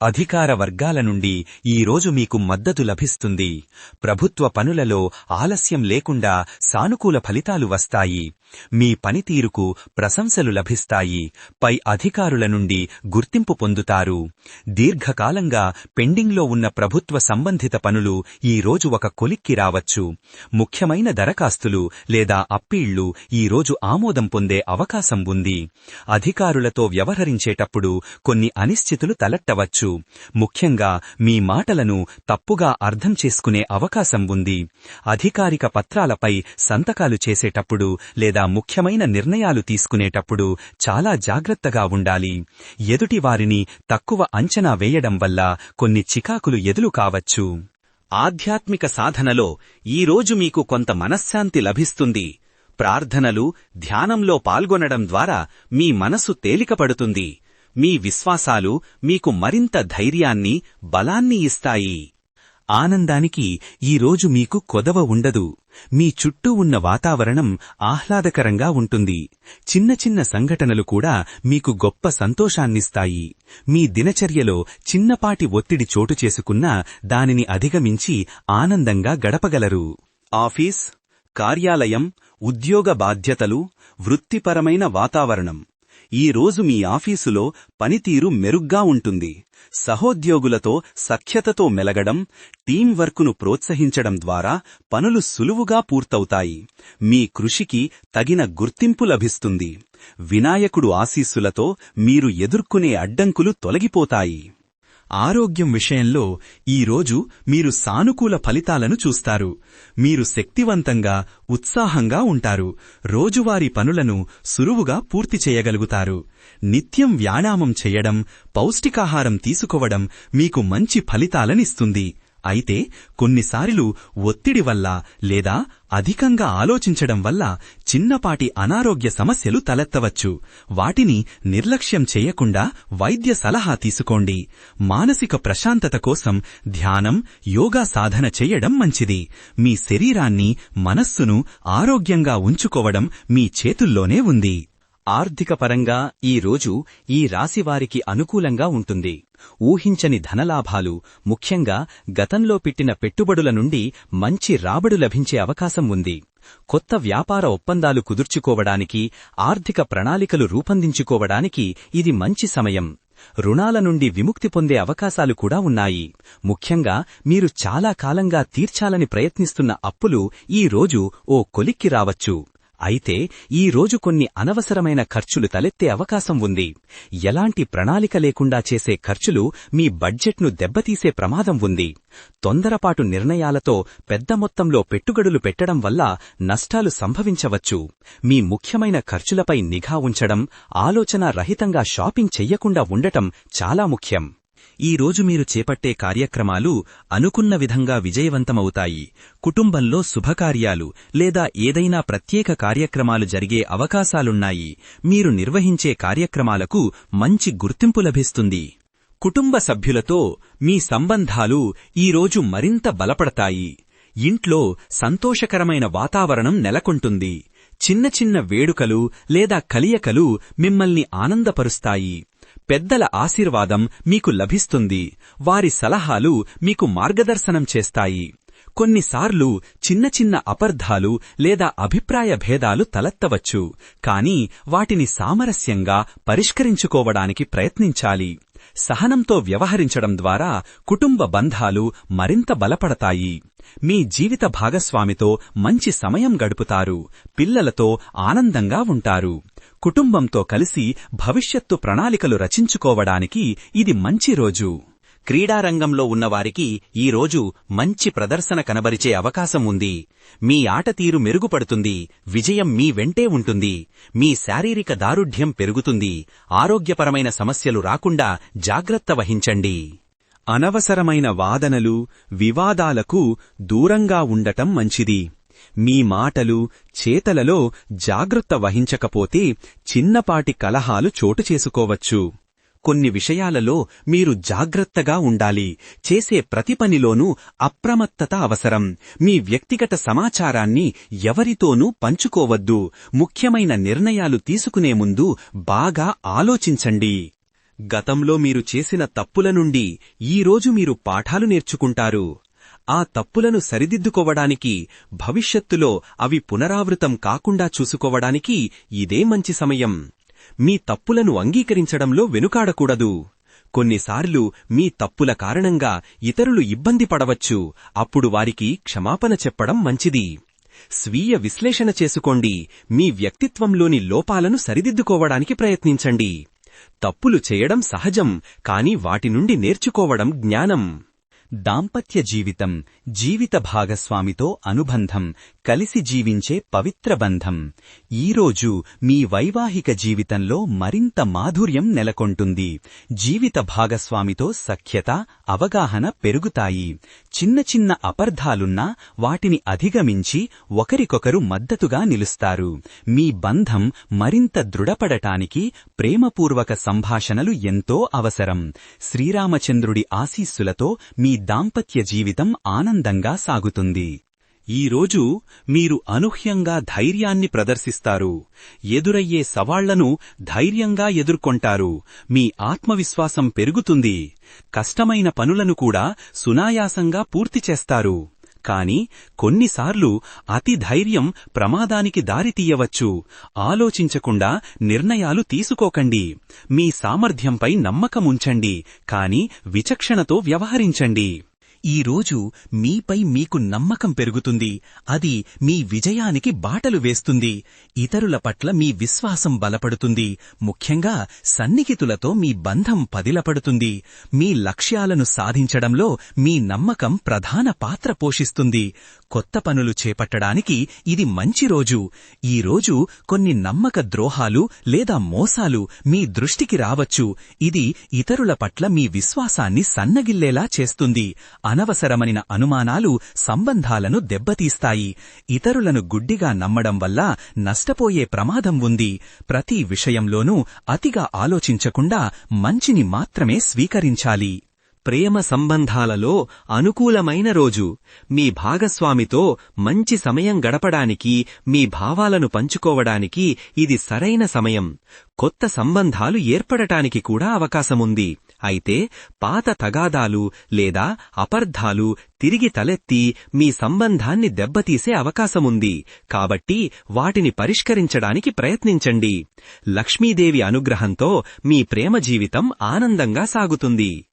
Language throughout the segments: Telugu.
అధికార వర్గాల నుండి ఈ రోజు మీకు మద్దతు లభిస్తుంది. ప్రభుత్వ పనులలో ఆలస్యం లేకుండా సానుకూల ఫలితాలు వస్తాయి. మీ పనితీరుకు ప్రశంసలు లభిస్తాయి. పై అధికారుల నుండి గుర్తింపు పొందుతారు. దీర్ఘకాలంగా పెండింగ్లో ఉన్న ప్రభుత్వ సంబంధిత పనులు ఈ రోజు ఒక కొలిక్కి రావచ్చు. ముఖ్యమైన దరఖాస్తులు లేదా అప్పీళ్ళు ఈ రోజు ఆమోదం పొందే అవకాశం ఉంది. అధికారులతో వ్యవహరించేటప్పుడు కొన్ని అనిశ్చితులు తలెట్టవచ్చు ముఖ్యంగా మీ మాటలను తప్పుగా అర్థం చేసుకునే అవకాశం ఉంది. అధికారిక పత్రాలపై సంతకాలు చేసేటప్పుడు లేదా ముఖ్యమైన నిర్ణయాలు తీసుకునేటప్పుడు చాలా జాగ్రత్తగా ఉండాలి. ఎదుటి వారిని తక్కువ అంచనా వేయడం వల్ల కొన్ని చికాకులు ఎదులు కావచ్చు. ఆధ్యాత్మిక సాధనలో ఈరోజు మీకు కొంత మనశ్శాంతి లభిస్తుంది. ప్రార్థనలు ధ్యానంలో పాల్గొనడం ద్వారా మీ మనసు తేలికపడుతుంది. మీ విశ్వాసాలు మీకు మరింత ధైర్యాన్ని బలాన్ని ఇస్తాయి. ఆనందానికి ఈరోజు మీకు కొదవ ఉండదు. మీ చుట్టూ ఉన్న వాతావరణం ఆహ్లాదకరంగా ఉంటుంది. చిన్న చిన్న సంఘటనలు కూడా మీకు గొప్ప సంతోషాన్నిస్తాయి. మీ దినచర్యలో చిన్నపాటి ఒత్తిడి చోటు చేసుకున్నా దానిని అధిగమించి ఆనందంగా గడపగలరు. ఆఫీస్ కార్యాలయం ఉద్యోగ బాధ్యతలు వృత్తిపరమైన వాతావరణం. ఈ రోజు మీ ఆఫీసులో పనితీరు మెరుగ్గా ఉంటుంది. సహోద్యోగులతో సఖ్యతతో మెలగడం టీం వర్క్ను ప్రోత్సహించడం ద్వారా పనులు సులువుగా పూర్తవుతాయి. మీ కృషికి తగిన గుర్తింపు లభిస్తుంది. వినాయకుడు ఆశీస్సులతో మీరు ఎదుర్కొనే అడ్డంకులు తొలగిపోతాయి. ఆరోగ్యం విషయంలో ఈరోజు మీరు సానుకూల ఫలితాలను చూస్తారు. మీరు శక్తివంతంగా ఉత్సాహంగా ఉంటారు. రోజువారీ పనులను సులువుగా పూర్తి చేయగలుగుతారు. నిత్యం వ్యాయామం చేయడం పౌష్టికాహారం తీసుకోవడం మీకు మంచి ఫలితాలనిస్తుంది. అయితే కొన్నిసార్లు ఒత్తిడి వల్ల లేదా అధికంగా ఆలోచించడం వల్ల చిన్నపాటి అనారోగ్య సమస్యలు తలెత్తవచ్చు. వాటిని నిర్లక్ష్యం చేయకుండా వైద్య సలహా తీసుకోండి. మానసిక ప్రశాంతత కోసం ధ్యానం యోగా సాధన చేయడం మంచిది. మీ శరీరాన్ని మనస్సును ఆరోగ్యంగా ఉంచుకోవడం మీ చేతుల్లోనే ఉంది. ఆర్థికపరంగా ఈ రోజు ఈ రాశివారికి అనుకూలంగా ఉంటుంది. ఊహించని ధనలాభాలు ముఖ్యంగా గతంలో పెట్టిన పెట్టుబడుల నుండి మంచి రాబడు లభించే అవకాశం ఉంది. కొత్త వ్యాపార ఒప్పందాలు కుదుర్చుకోవడానికి ఆర్థిక ప్రణాళికలు రూపొందించుకోవడానికి ఇది మంచి సమయం. రుణాల నుండి విముక్తి పొందే అవకాశాలు కూడా ఉన్నాయి. ముఖ్యంగా మీరు చాలా కాలంగా తీర్చాలని ప్రయత్నిస్తున్న అప్పులు ఈ రోజు ఓ కొలిక్కి రావచ్చు. అయితే ఈ రోజు కొన్ని అనవసరమైన ఖర్చులు తలెత్తే అవకాశం ఉంది. ఎలాంటి ప్రణాళిక లేకుండా చేసే ఖర్చులు మీ బడ్జెట్ను దెబ్బతీసే ప్రమాదం ఉంది. తొందరపాటు నిర్ణయాలతో పెద్ద మొత్తంలో పెట్టుబడులు పెట్టడం వల్ల నష్టాలు సంభవించవచ్చు. మీ ముఖ్యమైన ఖర్చులపై నిఘా ఉంచడం ఆలోచన రహితంగా షాపింగ్ చెయ్యకుండా ఉండటం చాలా ముఖ్యం. ఈరోజు మీరు చేపట్టే కార్యక్రమాలు అనుకున్న విధంగా విజయవంతమవుతాయి. కుటుంబంలో శుభకార్యాలు లేదా ఏదైనా ప్రత్యేక కార్యక్రమాలు జరిగే అవకాశాలున్నాయి. మీరు నిర్వహించే కార్యక్రమాలకు మంచి గుర్తింపు లభిస్తుంది. కుటుంబ సభ్యులతో మీ సంబంధాలు ఈరోజు మరింత బలపడతాయి. ఇంట్లో సంతోషకరమైన వాతావరణం నెలకొంటుంది. చిన్న చిన్న వేడుకలు లేదా కలియకలు మిమ్మల్ని ఆనందపరుస్తాయి. పెద్దల ఆశీర్వాదం మీకు లభిస్తుంది. వారి సలహాలు మీకు మార్గదర్శనం చేస్తాయి. కొన్నిసార్లు చిన్న చిన్న అపర్ధాలు లేదా అభిప్రాయ భేదాలు తలెత్తవచ్చు. కాని వాటిని సామరస్యంగా పరిష్కరించుకోవడానికి ప్రయత్నించాలి. సహనంతో వ్యవహరించడం ద్వారా కుటుంబ బంధాలు మరింత బలపడతాయి. మీ జీవిత భాగస్వామితో మంచి సమయం గడుపుతారు. పిల్లలతో ఆనందంగా ఉంటారు. కుటుంబంతో కలిసి భవిష్యత్తు ప్రణాళికలు రచించుకోవడానికి ఇది మంచి రోజు. క్రీడారంగంలో ఉన్నవారికి ఈ రోజు మంచి ప్రదర్శన కనబరిచే అవకాశం ఉంది. మీ ఆటతీరు మెరుగుపడుతుంది. విజయం మీ వెంటే ఉంటుంది. మీ శారీరక దారుఢ్యం పెరుగుతుంది. ఆరోగ్యపరమైన సమస్యలు రాకుండా జాగ్రత్త వహించండి. అనవసరమైన వాదనలు వివాదాలకు దూరంగా ఉండటం మంచిది. మీ మాటలు చేతలలో జాగ్రత్త వహించకపోతే చిన్నపాటి కలహాలు చోటు చేసుకోవచ్చు. కొన్ని విషయాలలో మీరు జాగ్రత్తగా ఉండాలి. చేసే ప్రతి పనిలోనూ అప్రమత్తత అవసరం. మీ వ్యక్తిగత సమాచారాన్ని ఎవరితోనూ పంచుకోవద్దు. ముఖ్యమైన నిర్ణయాలు తీసుకునే ముందు బాగా ఆలోచించండి. గతంలో మీరు చేసిన తప్పుల నుండి ఈరోజు మీరు పాఠాలు నేర్చుకుంటారు. ఆ తప్పులను సరిదిద్దుకోవడానికి భవిష్యత్తులో అవి పునరావృతం కాకుండా చూసుకోవడానికి ఇదే మంచి సమయం. మీ తప్పులను అంగీకరించడంలో వెనుకాడకూడదు. కొన్నిసార్లు మీ తప్పుల కారణంగా ఇతరులు ఇబ్బంది పడవచ్చు. అప్పుడు వారికి క్షమాపణ చెప్పడం మంచిది. స్వీయ విశ్లేషణ చేసుకోండి. మీ వ్యక్తిత్వంలోని లోపాలను సరిదిద్దుకోవడానికి ప్రయత్నించండి. తప్పులు చేయడం సహజం కాని వాటి నుండి నేర్చుకోవడం జ్ఞానం. దాంపత్య జీవితం జీవిత భాగస్వామితో అనుబంధం కలిసి జీవించే పవిత్ర బంధం. ఈరోజు మీ వైవాహిక జీవితంలో మరింత మాధుర్యం నెలకొంటుంది. జీవిత భాగస్వామితో సఖ్యత అవగాహన పెరుగుతాయి. చిన్న చిన్న అపర్ధాలున్నా వాటిని అధిగమించి ఒకరికొకరు మద్దతుగా నిలుస్తారు. మీ బంధం మరింత దృఢపడటానికి ప్రేమపూర్వక సంభాషణలు ఎంతో అవసరం. శ్రీరామచంద్రుడి ఆశీస్సులతో మీ దాంపత్య జీవితం ఆనందంగా సాగుతుంది. ఈరోజు మీరు అనూహ్యంగా ధైర్యాన్ని ప్రదర్శిస్తారు. ఎదురయ్యే సవాళ్ళను ధైర్యంగా ఎదుర్కొంటారు. మీ ఆత్మవిశ్వాసం పెరుగుతుంది. కష్టమైన పనులను కూడా సునాయాసంగా పూర్తి చేస్తారు. కాని కొన్నిసార్లు అతి ధైర్యం ప్రమాదానికి దారితీయవచ్చు ఆలోచించకుండా నిర్ణయాలు తీసుకోకండి. మీ సామర్థ్యంపై నమ్మకముంచండి. కాని విచక్షణతో వ్యవహరించండి. ఈ రోజు మీపై మీకు నమ్మకం పెరుగుతుంది. అది మీ విజయానికి బాటలు వేస్తుంది. ఇతరుల పట్ల మీ విశ్వాసం బలపడుతుంది. ముఖ్యంగా సన్నిహితులతో మీ బంధం పదిలపడుతుంది. మీ లక్ష్యాలను సాధించడంలో మీ నమ్మకం ప్రధాన పాత్ర పోషిస్తుంది. కొత్త పనులు చేపట్టడానికి ఇది మంచి రోజు. ఈ రోజు కొన్ని నమ్మక ద్రోహాలు లేదా మోసాలు మీ దృష్టికి రావచ్చు. ఇది ఇతరుల పట్ల మీ విశ్వాసాన్ని సన్నగిల్లేలా చేస్తుంది. అనవసరమైన అనుమానాలు సంబంధాలను దెబ్బతీస్తాయి. ఇతరులను గుడ్డిగా నమ్మడం వల్ల నష్టపోయే ప్రమాదం ఉంది. ప్రతి విషయంలోనూ అతిగా ఆలోచించకుండా మంచిని మాత్రమే స్వీకరించాలి. ప్రేమ సంబంధాలలో అనుకూలమైన రోజు. మీ భాగస్వామితో మంచి సమయం గడపడానికి మీ భావాలను పంచుకోవడానికి ఇది సరైన సమయం. కొత్త సంబంధాలు ఏర్పడటానికి కూడా అవకాశముంది. అయితే పాత తగాదాలు లేదా అపర్ధాలు తిరిగి తలెత్తి మీ సంబంధాన్ని దెబ్బతీసే అవకాశముంది. కాబట్టి వాటిని పరిష్కరించడానికి ప్రయత్నించండి. లక్ష్మీదేవి అనుగ్రహంతో మీ ప్రేమ జీవితం ఆనందంగా సాగుతుంది.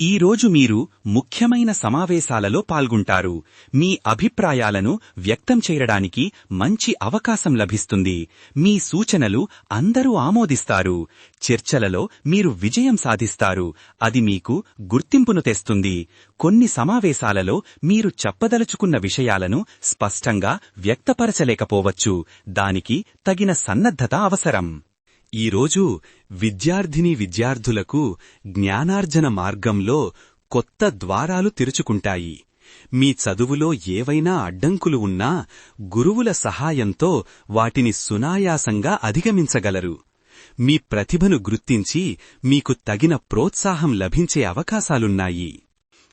ఈ రోజు మీరు ముఖ్యమైన సమావేశాలలో పాల్గొంటారు. మీ అభిప్రాయాలను వ్యక్తం చేయడానికి మంచి అవకాశం లభిస్తుంది. మీ సూచనలు అందరూ ఆమోదిస్తారు. చర్చలలో మీరు విజయం సాధిస్తారు. అది మీకు గుర్తింపును తెస్తుంది. కొన్ని సమావేశాలలో మీరు చెప్పదలుచుకున్న విషయాలను స్పష్టంగా వ్యక్తపరచలేకపోవచ్చు. దానికి తగిన సన్నద్ధత అవసరం. ఈరోజు విద్యార్థిని విద్యార్థులకు జ్ఞానార్జన మార్గంలో కొత్త ద్వారాలు తెరుచుకుంటాయి. మీ చదువులో ఏవైనా అడ్డంకులు ఉన్నా గురువుల సహాయంతో వాటిని సునాయాసంగా అధిగమించగలరు. మీ ప్రతిభను గుర్తించి మీకు తగిన ప్రోత్సాహం లభించే అవకాశాలున్నాయి.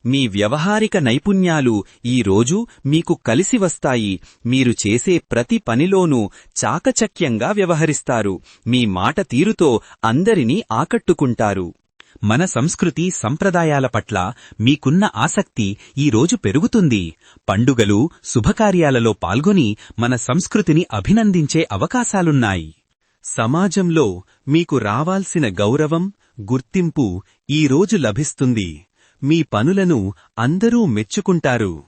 మీ వ్యవహారిక నైపుణ్యాలు ఈ రోజు మీకు కలిసి వస్తాయి. మీరు చేసే ప్రతి పనిలోనూ చాకచక్యంగా వ్యవహరిస్తారు. మీ మాట తీరుతో అందరినీ ఆకట్టుకుంటారు. మన సంస్కృతి సంప్రదాయాల పట్ల మీకున్న ఆసక్తి ఈ రోజు పెరుగుతుంది. పండుగలు శుభకార్యాలలో పాల్గొని మన సంస్కృతిని అభినందించే అవకాశాలున్నాయి. సమాజంలో మీకు రావాల్సిన గౌరవం గుర్తింపు ఈ రోజు లభిస్తుంది. మీ పనులను అందరూ మెచ్చుకుంటారు.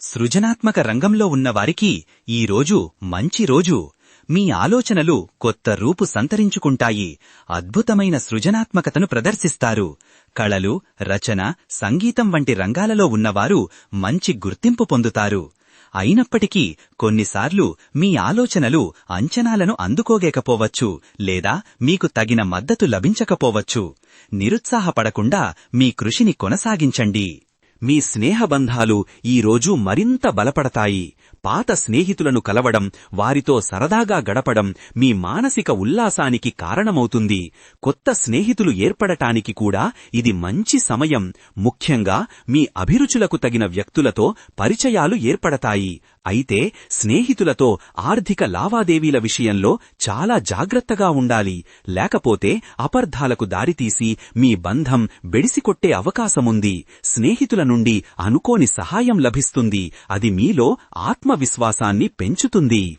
సృజనాత్మక రంగంలో ఉన్నవారికి ఈరోజు మంచి రోజు. మీ ఆలోచనలు కొత్త రూపు సంతరించుకుంటాయి. అద్భుతమైన సృజనాత్మకతను ప్రదర్శిస్తారు. కళలు రచన సంగీతం వంటి రంగాలలో ఉన్నవారు మంచి గుర్తింపు పొందుతారు. అయినప్పటికీ కొన్నిసార్లు మీ ఆలోచనలు అంచనాలను అందుకోగేకపోవచ్చు లేదా మీకు తగిన మద్దతు లభించకపోవచ్చు. నిరుత్సాహపడకుండా మీ కృషిని కొనసాగించండి. మీ స్నేహబంధాలు ఈరోజు మరింత బలపడతాయి. పాత స్నేహితులను కలవడం వారితో సరదాగా గడపడం మీ మానసిక ఉల్లాసానికి కారణమవుతుంది. కొత్త స్నేహితులు ఏర్పడటానికి కూడా ఇది మంచి సమయం. ముఖ్యంగా మీ అభిరుచులకు తగిన వ్యక్తులతో పరిచయాలు ఏర్పడతాయి. అయితే స్నేహితులతో ఆర్థిక లావాదేవీల విషయంలో చాలా జాగ్రత్తగా ఉండాలి. లేకపోతే అపర్ధాలకు దారితీసి మీ బంధం బెడిసికొట్టే అవకాశముంది. స్నేహితుల నుండి అనుకోని సహాయం లభిస్తుంది. అది మీలో ఆత్మవిశ్వాసాన్ని పెంచుతుంది.